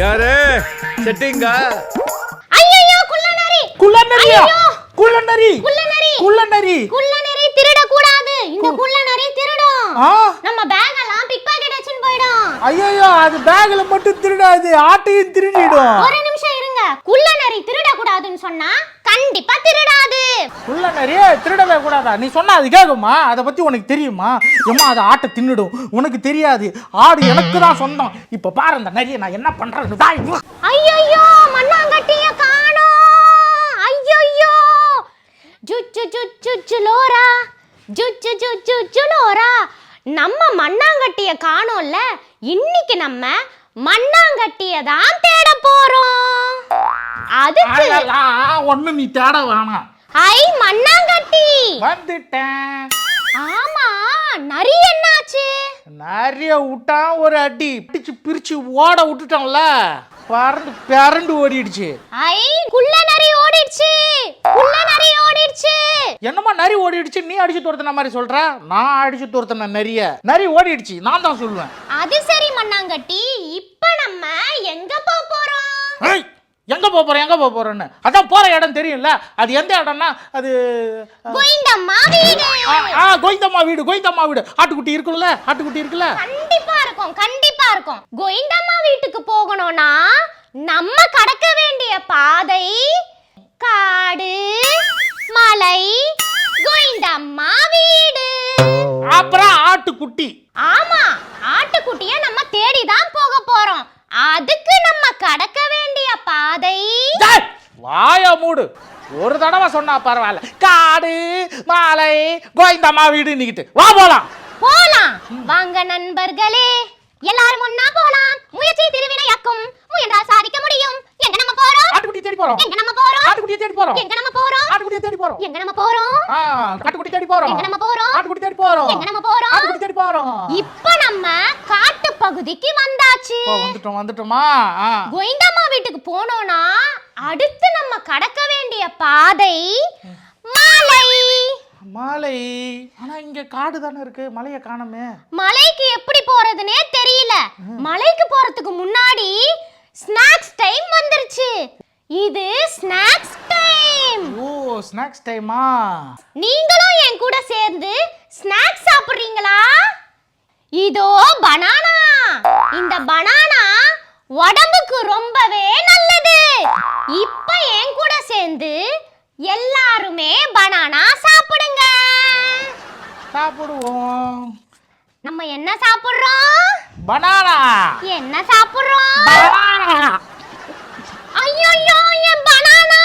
யாரு? செட்டிங்கா ஐயோ குள்ளநரி! குள்ளநரியா! குள்ளநரி? குள்ளநரி! குள்ளநரி? குள்ளநரி திருட கூடாது இந்த குள்ளநரி திருடும். நம்ம பேக் எல்லாம் பிக் பாக்கெட் வச்சுன்னு போயிடும். ஐயோ அது பேக்ல மட்டும் திருடாது ஆட்டையும் திருடிடும். ஒரு நிமிஷம் இருங்க. குள்ளநரி திருட கூடாதுன்னு சொன்னா கண்டிப்பா திருடாது. குள்ளநரி திருடவே கூடாதா? நீ சொன்னா அது கேக்குமா? அதை பத்தி உனக்கு தெரியுமா? ஏமா அது ஆட்டை தின்னுடும். உனக்கு தெரியாது. ஆடு எனக்கு தான் சொந்தம். இப்ப பாரு அந்த நரியை நான் என்ன பண்றேன்னு டா. ஐயோ மண்ணாங்கட்டிய காணோம். ஐயோ ஜுச்சு ஜுச்சு ஜுலோரா ஜுச்சு ஜுச்சு ஜுலோரா நம்ம மண்ணாங்கட்டிய காணோம்ல. இன்னைக்கு நம்ம மண்ணாங்கட்டிய தான் தேட போறோம். அதுக்கு ஆ, ஒண்ணு நீ தேட வேணாம். ஐ மண்ணாங்கட்டி. வந்துட்டேன். ஆமா நரி என்னாச்சு? நிறைய விட்டான் ஒரு அடி. பிடிச்சு பிரிச்சு ஓட விட்டுட்டான்ல பறந்து பிறண்டு ஓடிடுச்சு. ஐ குள்ள நரி ஓடிடுச்சு. குள்ள நரி ஓடிடுச்சு. என்னம்மா நரி ஓடிடுச்சு? நீ அடிச்சு துரத்துன மாதிரி சொல்ற? நான் அடிச்சு துரத்துன நரிய. நரி ஓடிடுச்சு. நான் தான் சொல்லுவேன். அது சரி மண்ணாங்கட்டி. இப்ப நம்ம எங்க போக போறோம்? எங்க போக போறேன் எங்க போக போறேன்னு. அதான் போற இடம் தெரியும்ல? அது எந்த இடம்னா அது ஆ, கோவிந்தம்மா வீடு கோவிந்தம்மா வீடு. ஆட்டுக்குட்டி இருக்குல்ல? ஆட்டுக்குட்டி இருக்குல்ல? கண்டிப்பா இருக்கும் கண்டிப்பா இருக்கும். கோயிந்தம்மா வீட்டுக்கு போகணும்னா நம்ம கடக்க வேண்டிய பாதை காடு மலை கோயிந்தம்மா வீடு. அப்புறம் ஆட்டுக்குட்டி. ஆமா ஆட்டுக்குட்டிய நம்ம தேடி தான் போக போறோம். அதுக்கு நம்ம கடக்க வேண்டிய பாதை? வாய மூடு. ஒரு தடவை சொன்னா பரவாயில்ல. காடு மாலை கோவிந்தம்மா வீடு நிக்கிட்டு. வா போலாம். போலாம். வாங்க நண்பர்களே. எல்லாரும் ஒண்ணா போலாம். முயற்சி திருவினையாக்கும். முயன்றால் சாதிக்க முடியும். எங்க நம்ம போறோம் ஆட்டுக்குட்டி தேடி போறோம். எங்க நம்ம போறோம்? ஆட்டுக்குட்டியை தேடி போறோம். எங்க நம்ம போறோம்? ஆட்டுக்குட்டியை தேடி போறோம். எங்க நம்ம போறோம்? ஆ ஆட்டுக்குட்டி தேடி போறோம். எங்க நம்ம போறோம்? ஆட்டுக்குட்டி தேடி போறோம். எங்க நம்ம போறோம்? ஆட்டுக்குட்டி தேடி போறோம். இப்ப நம்ம காட்டு பகுதிக்கு வந்தாச்சு வந்துட்டோம் வீட்டுக்கு போனோம்னா அடுத்து நம்ம கடக்க வேண்டிய பாதை மலை. மாலை. ஆனா இங்க காடு தானே இருக்கு. மலையை காணோமே. மலைக்கு எப்படி போறதுனே தெரியல. மலைக்கு போறதுக்கு முன்னாடி ஸ்நாக்ஸ் டைம் வந்துருச்சு. இது ஸ்நாக்ஸ் டைம் ஓ ஸ்நாக்ஸ் டைமா நீங்களும் என் கூட சேர்ந்து ஸ்நாக்ஸ் சாப்பிடுறீங்களா? இதோ பனானா இந்த பனானா உடம்புக்கு ரொம்பவே நல்லது. இப்ப என் கூட சேர்ந்து எல்லாருமே பனானா சாப்பிடுங்க. சாப்பிடுவோம். நம்ம என்ன சாப்பிடுறோம்? பனானா என்ன சாப்பிடுறோம்? பனானா ஐயோ என் பனானா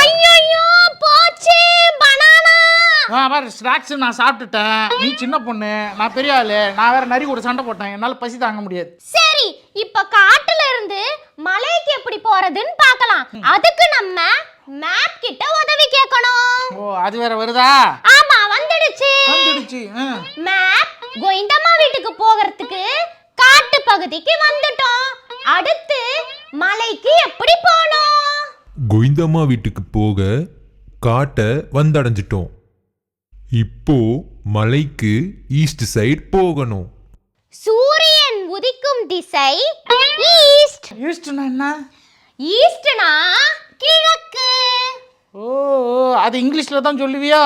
ஐயோ போச்சு பனானா ஆ பாரு ஸ்நாக்ஸ் நான் சாப்பிட்டுட்டேன். நீ சின்ன பொண்ணு நான் பெரிய ஆளு நான் வேற நரி கூட சண்டை போட்டேன். என்னால பசி தாங்க முடியாது. சரி இப்ப காட்டுல இருந்து மலைக்கு எப்படி போறதுன்னு பார்க்கலாம். அதுக்கு நம்ம மேப் கிட்ட உதவி கேட்கணும். ஓ அது வேற வருதா? ஆமா வந்துடுச்சு. வந்துடுச்சு. மேப் கோயிந்தம்மா வீட்டுக்கு போகிறதுக்கு காட்டு பகுதிக்கு வந்துட்டோம். அடுத்து மலைக்கு எப்படி போனோம்? கோவிந்தம்மா வீட்டுக்கு போக காட்டை வந்தடைஞ்சிட்டோம். இப்போ மலைக்கு ஈஸ்ட் சைடு போகணும். சூரியன் உதிக்கும் திசை ஈஸ்ட் ஈஸ்ட்னா என்ன? ஈஸ்ட்னா கிழக்கு. ஓ அது இங்கிலீஷ்ல தான் சொல்லுவியா?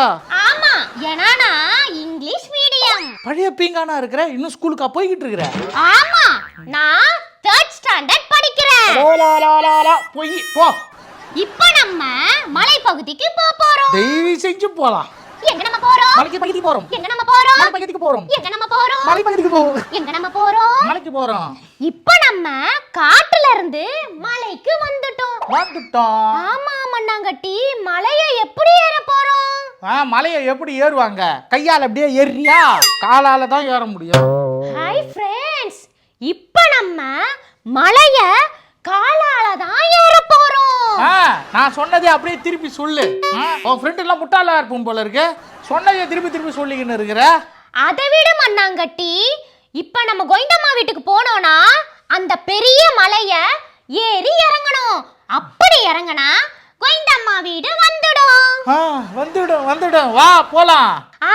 ஆமா ஏன்னா நான் இங்கிலீஷ் மீடியம். பழைய பீங்கானா இருக்கிற இன்னும் ஸ்கூலுக்கா போய்கிட்டு இருக்கிற? ஆமா போ. இப்போ நம்ம மலை பகுதிக்கு போக போறோம். தயவு செஞ்சு போலாம். எங்க நம்ம போறோம்? மலைக்கு பக்கத்துக்கு போறோம். எங்க நம்ம போறோம்? மலை பக்கத்துக்கு போறோம். எங்க நம்ம போறோம்? மலை பக்கத்துக்கு போறோம் எங்க நம்ம போறோம்? மலைக்கு போறோம். இப்போ நம்ம காட்டுல இருந்து மலைக்கு வந்துட்டோம். வந்துட்டோம். ஆமா மண்ணாங்கட்டி. மலையை எப்படி ஏற போறோம்? ஆ மலையை எப்படி ஏறுவாங்க? கையால அப்படியே ஏறியா? காலால தான் ஏற முடியும். ஹாய் ஃப்ரெண்ட்ஸ் இப்போ நம்ம மலைய காலால தான் ஏற நான் சொன்னதே அப்படியே திருப்பி சொல்லு. உன் ஃப்ரெண்ட் எல்லாம் முட்டாளா இருப்போம் போல இருக்கு. சொன்னதே திருப்பி திருப்பி சொல்லிக்கின்னு இருக்கிற? அதை விட மண்ணாங்கட்டி இப்ப நம்ம கோயிந்தம்மா வீட்டுக்கு போனோம்னா அந்த பெரிய மலைய ஏறி இறங்கணும். அப்படி இறங்கினா கோயிந்தம்மா வீடு வந்துடும். ஆ வந்துடும் வந்துடும். வா போலாம். ஆ.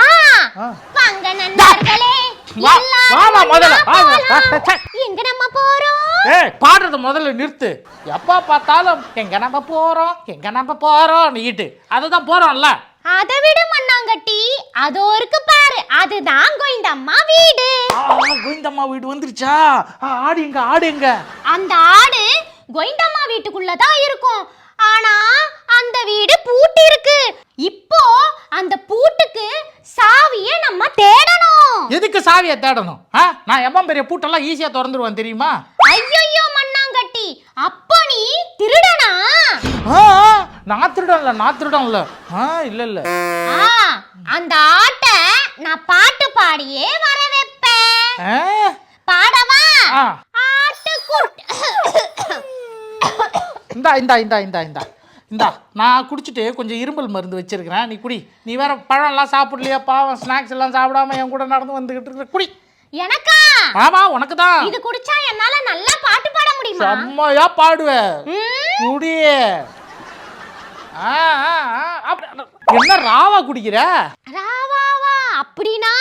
வாங்க நண்பர்களே வா, எல்லாரும் வாமா முதல்ல, ஒண்ணா வாங்க. போலாம். ஆ, சே. எங்க நம்ம போறோம்? ஏய் பாடுறத முதல்ல நிறுத்து. எப்போ பார்த்தாலும் எங்க நம்ம போறோம் எங்க நம்ம போறோம் நீட்டு. அதுதான் போறோம்ல. அதை விட மண்ணாங்கட்டி. அதோ இருக்கு பாரு. அதுதான் கோயிந்தம்மா வீடு. ஆ, கோவிந்தம்மா வீடு வந்துருச்சா? ஆடு எங்க ஆடு எங்க? அந்த ஆடு கோயிந்தம்மா வீட்டுக்குள்ள தான் இருக்கும். ஆனா அந்த வீடு பூட்டி இருக்கு. இப்போ அந்த பூட்டுக்கு சாவியை நம்ம தேடணும். எதுக்கு சாவியை தேடணும்? நான் எவ்வளோ பெரிய பூட்டெல்லாம் ஈஸியாக திறந்துருவேன் தெரியுமா? அப்போ நீ திருடனா? ஆ ஆ, நான் திருடன்ல நான் திருடன்ல. ஆ இல்லை இல்லை. ஆ, அந்த ஆட்டை நான் பாட்டு பாடியே வர வைப்பேன் ஆ. பாடவா? ஆ. இந்தா இந்தா இந்தா இந்தா இந்தா. இந்தா நான் குடிச்சிட்டு கொஞ்சம் இரும்பல் மருந்து வச்சிருக்கிறேன். நீ குடி. நீ வேற பழம்லாம் சாப்பிடலையா? பாவம் ஸ்நாக்ஸ் எல்லாம் சாப்பிடாம என் கூட நடந்து வந்துகிட்டு இருக்கிற. குடி. எனக்கா? ஆமா உனக்கு தான் இது குடிச்சா என்னால நல்லா பாட்டு பாட முடியுமா? செம்மையா பாடுவேன் ம், குடி. ஆ, ஆ, ஆ, அப்ப- என்ன ராவா குடிக்கிற? ராவாவா? அப்படின்னா?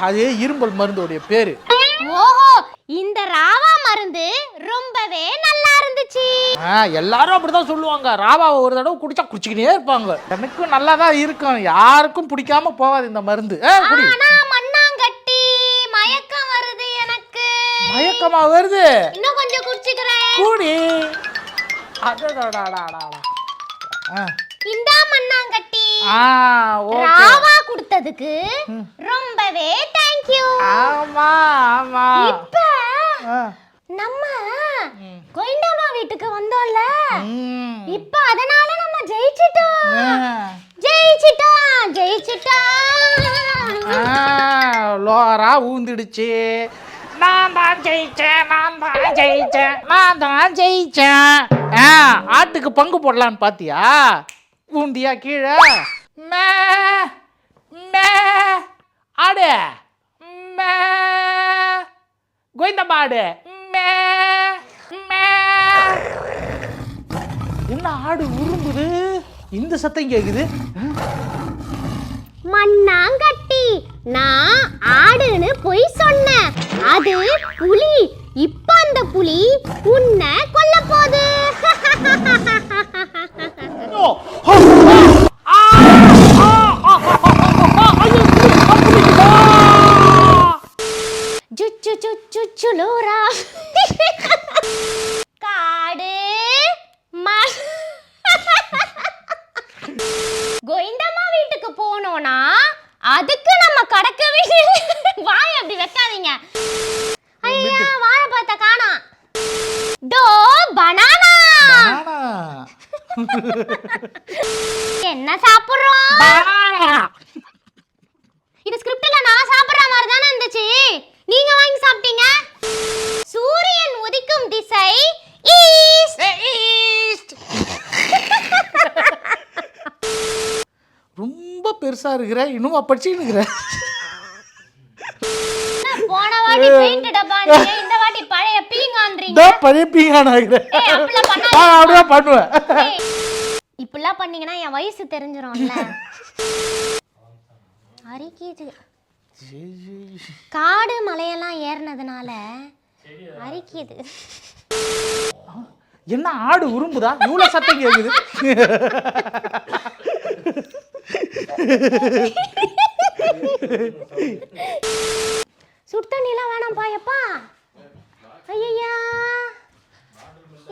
அது இரும்பல் மருந்தோடைய பேரு. ஓஹோ இந்த ராவா மருந்து ரொம்பவே நல்லா இருந்துச்சு. எல்லாரும் அப்படிதான் சொல்லுவாங்க. ராவாவை ஒரு தடவை குடிச்சா குடிச்சுக்கிட்டே இருப்பாங்க. எனக்கும் நல்லா தான் இருக்கும். யாருக்கும் பிடிக்காம போகாது இந்த மருந்து. ஏ குடி. மயக்கமா வருது இன்னும் கொஞ்சம் குடிச்சுக்கிறேன் கூடி அடடடடடடா. ஆ இந்தா மண்ணாங்கட்டி ஆ ஓகே ராவா கொடுத்ததுக்கு ரொம்பவே தேங்க்யூ ஆமா ஆமா இப்ப ஆ. நம்ம கோயிண்டாமா வீட்டுக்கு வந்தோம்ல ம். இப்ப அதனால நம்ம ஜெயிச்சிட்டோம். ஜெயிச்சிட்டோம் ஜெயிச்சிட்டோம் ஆ, லோரா ஊந்துடுச்சு நான் தான் ஜெயிச்சேன் நான் தான் ஜெயிச்சேன் நான் தான் ஜெயிச்சேன் ஆ ஆட்டுக்கு பங்கு போடலான்னு பாத்தியா? பூந்தியா கீழே. மே மே ஆடு. மே கோவிந்தம்மா ஆடு. மே மே. என்ன ஆடு உரும்புது இந்த சத்தம் கேக்குது. மண்ணாங்கட்டி நான் ஆடுன்னு பொய் சொன்னேன். அது புலி. இப்ப அந்த புலி உன்னை கொல்ல போகுது. காடு ம- கோவிந்தம்மா வீட்டுக்கு போனோம்னா அதுக்கு நம்ம கடக்கவே வாய் அப்படி வைக்காதீங்க. ஐயா வாழைப்பழத்தை காணோம் டோ பனானா banana. என்ன சாப்பிடுறோம் Banana. இது ஸ்கிரிப்ட்ல நான் சாப்பிடுற மாதிரி தானே இருந்துச்சு நீங்க வாங்கி சாப்பிட்டீங்க சூரியன் உதிக்கும் திசை ஈஸ்ட் East. ரொம்ப பெருசா இருக்கிற இன்னும் இருக்கிற போன வாட்டி பெயிண்ட் டப்பா நீங்க இந்த வாட்டி பழைய பீங்கான்றீங்க? ஏய், அப்படிலாம் பண்ணாதீங்க. அப்படியே பண்ணுவேன். இப்படிலாம் பண்ணீங்கன்னா என் வயசு தெரிஞ்சிரும்ல. அரிக்குது. காடு மலையெல்லாம் ஏறினதுனால அரிக்குது. என்ன ஆடு உரும்புதா? இவ்வளவு சத்தம் சுடு தண்ணிலாம் வேணாம்ப்பா எப்பா? ஐயா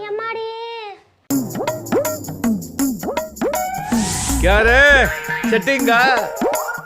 எம்மாடி யாரு? செட்டிங்கா?